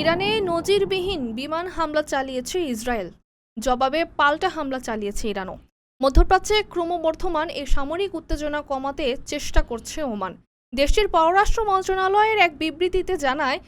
ইরানে নজিরবিহীন বিমান হামলা চালিয়েছে ইসরায়েল। জবাবে পাল্টা হামলা চালিয়েছে ইরানও। মধ্যপ্রাচ্যে ক্রমবর্ধমান এই সামরিক উত্তেজনা কমাতে চেষ্টা করছে ওমান। দেশটির পররাষ্ট্র মন্ত্রণালয়ের এক বিবৃতিতে জানায়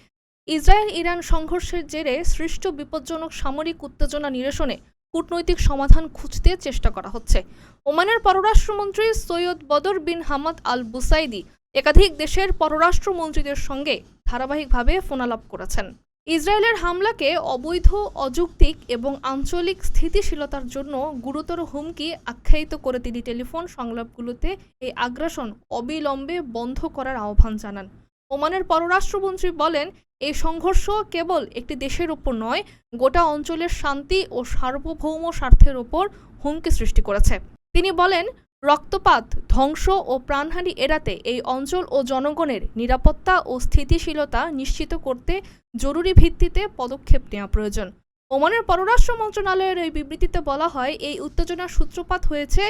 ইসরায়েল ইরান সংঘর্ষের জেরে সৃষ্ট বিপজ্জনক সামরিক উত্তেজনা নিরসনে কূটনৈতিক সমাধান খুঁজতে চেষ্টা করা হচ্ছে। ওমানের পররাষ্ট্রমন্ত্রী সৈয়দ বদর বিন হামাদ আল বুসাইদি একাধিক দেশের পররাষ্ট্রমন্ত্রীদের সঙ্গে ধারাবাহিকভাবে ফোনালাপ করেছেন। ইসরায়েলের হামলাকে অবৈধ, অযৌক্তিক এবং আঞ্চলিক স্থিতিশীলতার জন্য গুরুতর হুমকি আখ্যায়িত করে তিনি টেলিফোন সংলাপগুলোতে এই আগ্রাসন অবিলম্বে বন্ধ করার আহ্বান জানান। ওমানের পররাষ্ট্রমন্ত্রী বলেন, এই সংঘর্ষ কেবল একটি দেশের ওপর নয়, গোটা অঞ্চলের শান্তি ও সার্বভৌম স্বার্থের ওপর হুমকি সৃষ্টি করেছে। তিনি বলেন রক্তপাত, ধ্বংস ও প্রাণহানি এড়াতে এই অঞ্চল ও জনগণের নিরাপত্তা ও স্থিতিশীলতা নিশ্চিত করতে জরুরি ভিত্তিতে পদক্ষেপ নেওয়া প্রয়োজন। ওমানের পররাষ্ট্র মন্ত্রণালয়ের এই বিবৃতিতে বলা হয়, এই উত্তেজনার সূত্রপাত হয়েছে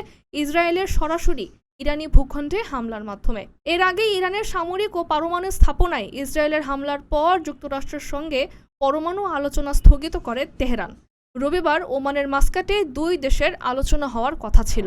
ইসরায়েলের সরাসরি ইরানি ভূখণ্ডে হামলার মাধ্যমে। এর আগে ইরানের সামরিক ও পারমাণু স্থাপনায় ইসরায়েলের হামলার পর যুক্তরাষ্ট্রের সঙ্গে পরমাণু আলোচনা স্থগিত করে তেহরান। রবিবার ওমানের মাস্কাটে দুই দেশের আলোচনা হওয়ার কথা ছিল।